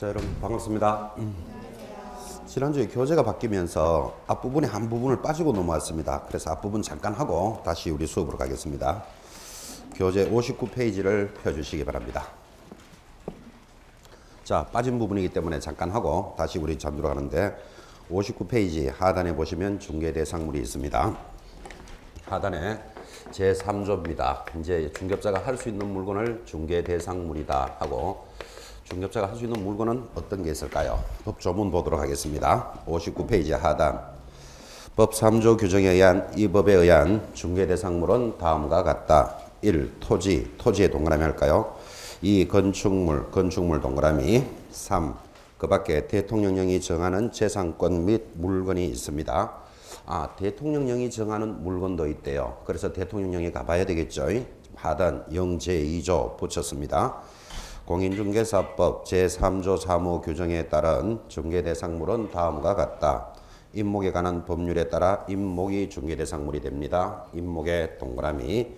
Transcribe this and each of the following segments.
자 여러분 반갑습니다. 지난주에 교재가 바뀌면서 앞부분에 한 부분을 빠지고 넘어왔습니다. 그래서 앞부분 잠깐 하고 다시 우리 수업으로 가겠습니다. 교재 59페이지를 펴주시기 바랍니다. 자 빠진 부분이기 때문에 잠깐 하고 다시 우리 잠들어 가는데 59페이지 하단에 보시면 중개 대상물이 있습니다. 하단에 제3조입니다. 이제 중개업자가 할 수 있는 물건을 중개 대상물이다 하고 중개업자가 할 수 있는 물건은 어떤 게 있을까요? 법 조문 보도록 하겠습니다. 59페이지 하단 법 3조 규정에 의한 이 법에 의한 중개 대상물은 다음과 같다. 1. 토지, 토지에 동그라미 할까요? 2. 건축물, 건축물 동그라미 3. 그 밖에 대통령령이 정하는 재산권 및 물건이 있습니다. 아, 대통령령이 정하는 물건도 있대요. 그래서 대통령령에 가봐야 되겠죠. 하단 영제 2조 붙였습니다. 공인중개사법 제3조 사무 규정에 따른 중개대상물은 다음과 같다. 임목에 관한 법률에 따라 임목이 중개대상물이 됩니다. 임목의 동그라미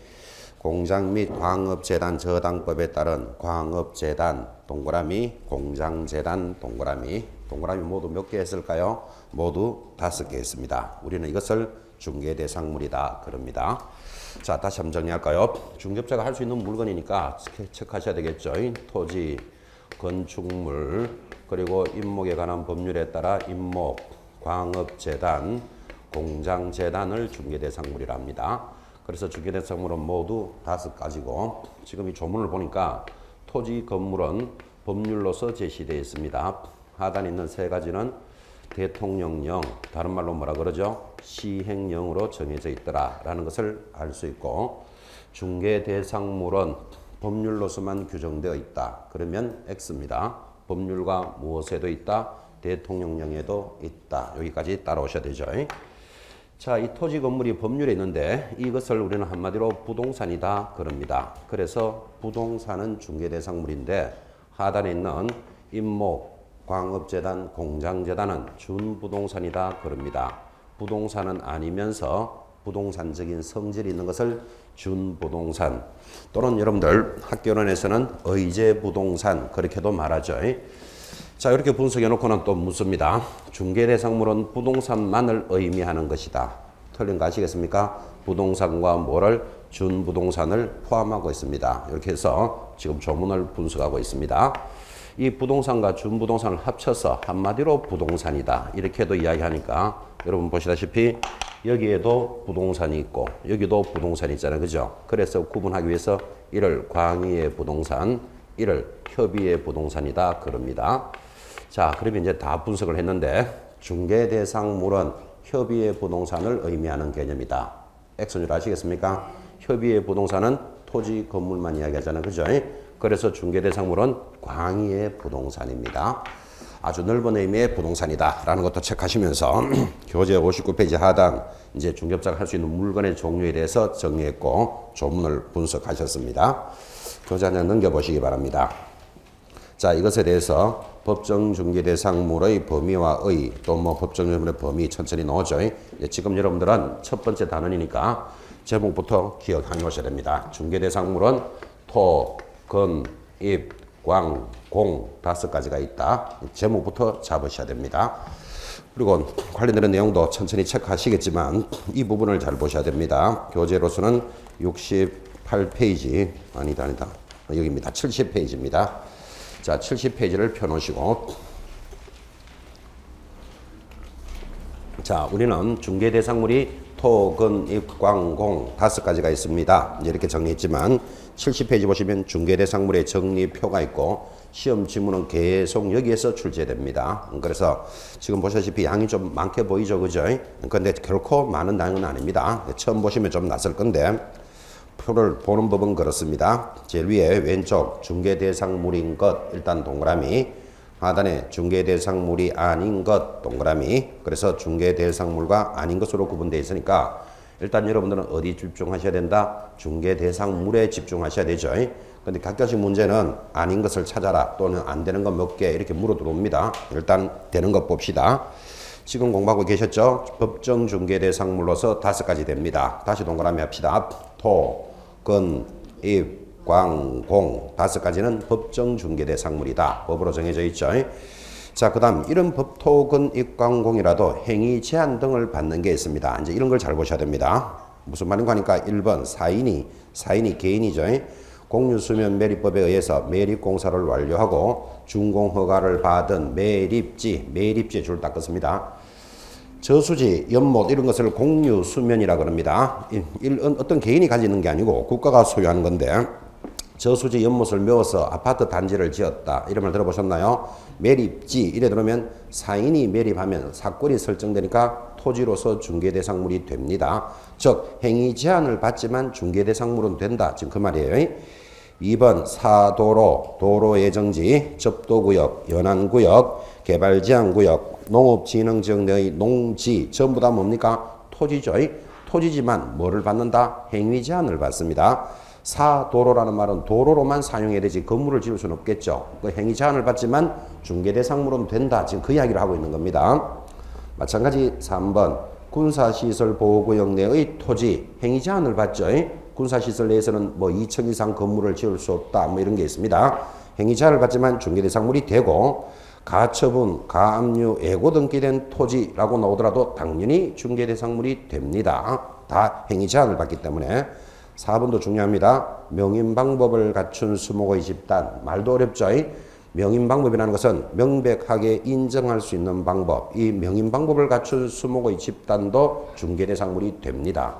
공장 및 광업재단 저당법에 따른 광업재단 동그라미 공장재단 동그라미 동그라미 모두 몇 개 했을까요? 모두 다섯 개 했습니다. 우리는 이것을 중개 대상물이다 그럽니다. 자 다시 한번 정리할까요? 중개업자가 할 수 있는 물건이니까 체크하셔야 되겠죠. 토지, 건축물, 그리고 임목에 관한 법률에 따라 임목, 광업재단, 공장재단을 중개대상물이라 합니다. 그래서 중개대상물은 모두 다섯 가지고 지금 이 조문을 보니까 토지, 건물은 법률로서 제시되어 있습니다. 하단에 있는 세 가지는 대통령령, 다른 말로 뭐라 그러죠? 시행령으로 정해져 있더라라는 것을 알 수 있고 중개 대상물은 법률로서만 규정되어 있다. 그러면 X입니다. 법률과 무엇에도 있다? 대통령령에도 있다. 여기까지 따라오셔야 되죠. 자, 이 토지 건물이 법률에 있는데 이것을 우리는 한마디로 부동산이다 그럽니다. 그래서 부동산은 중개 대상물인데 하단에 있는 임목, 광업재단, 공장재단은 준부동산이다 그럽니다. 부동산은 아니면서 부동산적인 성질이 있는 것을 준부동산 또는 여러분들 학교론에서는 의제부동산 그렇게도 말하죠. 자 이렇게 분석해 놓고는 또 묻습니다. 중개대상물은 부동산만을 의미하는 것이다. 틀린 거 아시겠습니까? 부동산과 뭐를 준부동산을 포함하고 있습니다. 이렇게 해서 지금 조문을 분석하고 있습니다. 이 부동산과 준부동산을 합쳐서 한마디로 부동산이다. 이렇게도 이야기하니까 여러분 보시다시피 여기에도 부동산이 있고 여기도 부동산이 있잖아요. 그죠? 그래서 구분하기 위해서 이를 광의의 부동산, 이를 협의의 부동산이다. 그럽니다. 자, 그러면 이제 다 분석을 했는데 중개대상물은 협의의 부동산을 의미하는 개념이다. X인 줄 아시겠습니까? 협의의 부동산은 토지, 건물만 이야기하잖아요. 그죠? 그래서 중개대상물은 광의의 부동산입니다. 아주 넓은 의미의 부동산이다. 라는 것도 체크하시면서 교재 59페이지 하단 이제 중개업자가 할 수 있는 물건의 종류에 대해서 정리했고 조문을 분석하셨습니다. 교재 한장 넘겨보시기 바랍니다. 자 이것에 대해서 법정 중개대상물의 범위와 의 또 뭐 법정 중개물의 범위 천천히 넣어줘. 지금 여러분들은 첫 번째 단원이니까 제목부터 기억하셔야 됩니다. 중개대상물은 토, 건, 입, 광, 공 다섯 가지가 있다. 제목부터 잡으셔야 됩니다. 그리고 관련되는 내용도 천천히 체크하시겠지만 이 부분을 잘 보셔야 됩니다. 교재로서는 68페이지 아니다 아니다 여기입니다. 70페이지입니다. 자 70페이지를 펴놓으시고 자 우리는 중개 대상물이 토, 근, 입, 광, 공 다섯 가지가 있습니다. 이렇게 정리했지만 70페이지 보시면 중개대상물의 정리표가 있고 시험 지문은 계속 여기에서 출제됩니다. 그래서 지금 보시다시피 양이 좀 많게 보이죠, 그죠? 근데 결코 많은 양은 아닙니다. 처음 보시면 좀 낯설 건데 표를 보는 법은 그렇습니다. 제일 위에 왼쪽 중개대상물인 것 일단 동그라미 하단에 중개 대상물이 아닌 것 동그라미 그래서 중개 대상물과 아닌 것으로 구분되어 있으니까 일단 여러분들은 어디 집중하셔야 된다? 중개 대상물에 집중하셔야 되죠. 근데 각가지 문제는 아닌 것을 찾아라 또는 안 되는 것 몇 개 이렇게 물어 들어옵니다. 일단 되는 것 봅시다. 지금 공부하고 계셨죠? 법정 중개 대상물로서 다섯 가지 됩니다. 다시 동그라미 합시다. 토, 근, 입, 입 광공 다섯 가지는 법정 중개 대상물이다. 법으로 정해져 있죠. 자, 그 다음 이런 법토근 입광공이라도 행위 제한 등을 받는 게 있습니다. 이제 이런 걸 잘 보셔야 됩니다. 무슨 말인가 하니까 1번 사인이 사인이 개인이죠. 공유수면 매립법에 의해서 매립공사를 완료하고 준공허가를 받은 매립지, 매립지에 줄 닦았습니다. 저수지, 연못 이런 것을 공유수면이라 그럽니다. 일, 어떤 개인이 가지는 게 아니고 국가가 소유하는 건데 저수지 연못을 메워서 아파트 단지를 지었다. 이런 말 들어보셨나요? 매립지 이래 들으면 사인이 매립하면 사건이 설정되니까 토지로서 중개대상물이 됩니다. 즉 행위 제한을 받지만 중개대상물은 된다. 지금 그 말이에요. 2번 사도로, 도로 예정지, 접도구역, 연안구역, 개발제한구역, 농업진흥지역 내의 농지 전부 다 뭡니까? 토지죠. 토지지만 뭐를 받는다? 행위 제한을 받습니다. 사도로라는 말은 도로로만 사용해야 되지 건물을 지을 수는 없겠죠. 그 행위 제한을 받지만 중개 대상물은 된다. 지금 그 이야기를 하고 있는 겁니다. 마찬가지 3번 군사시설 보호구역 내의 토지 행위 제한을 받죠. 군사시설 내에서는 뭐 2층 이상 건물을 지을 수 없다. 뭐 이런 게 있습니다. 행위 제한을 받지만 중개 대상물이 되고 가처분, 가압류, 애고 등기된 토지라고 나오더라도 당연히 중개 대상물이 됩니다. 다 행위 제한을 받기 때문에 4번도 중요합니다. 명인 방법을 갖춘 수목의 집단. 말도 어렵죠? 명인 방법이라는 것은 명백하게 인정할 수 있는 방법. 이 명인 방법을 갖춘 수목의 집단도 중개 대상물이 됩니다.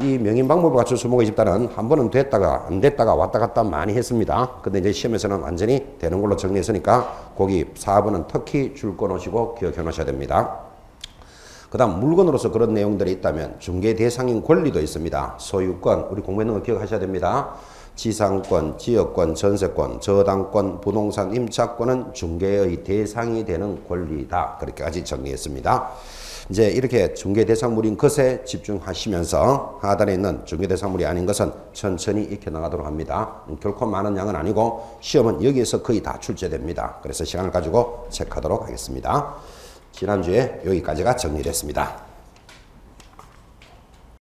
이 명인 방법을 갖춘 수목의 집단은 한 번은 됐다가 안 됐다가 왔다 갔다 많이 했습니다. 근데 이제 시험에서는 완전히 되는 걸로 정리했으니까 거기 4번은 특히 줄 꺼놓으시고 기억해 놓으셔야 됩니다. 그 다음 물건으로서 그런 내용들이 있다면 중개 대상인 권리도 있습니다. 소유권, 우리 공부했는 거 기억하셔야 됩니다. 지상권, 지역권, 전세권, 저당권, 부동산 임차권은 중개의 대상이 되는 권리다. 그렇게까지 정리했습니다. 이제 이렇게 중개 대상물인 것에 집중하시면서 하단에 있는 중개 대상물이 아닌 것은 천천히 익혀 나가도록 합니다. 결코 많은 양은 아니고 시험은 여기에서 거의 다 출제됩니다. 그래서 시간을 가지고 체크하도록 하겠습니다. 지난주에 여기까지가 정리됐습니다.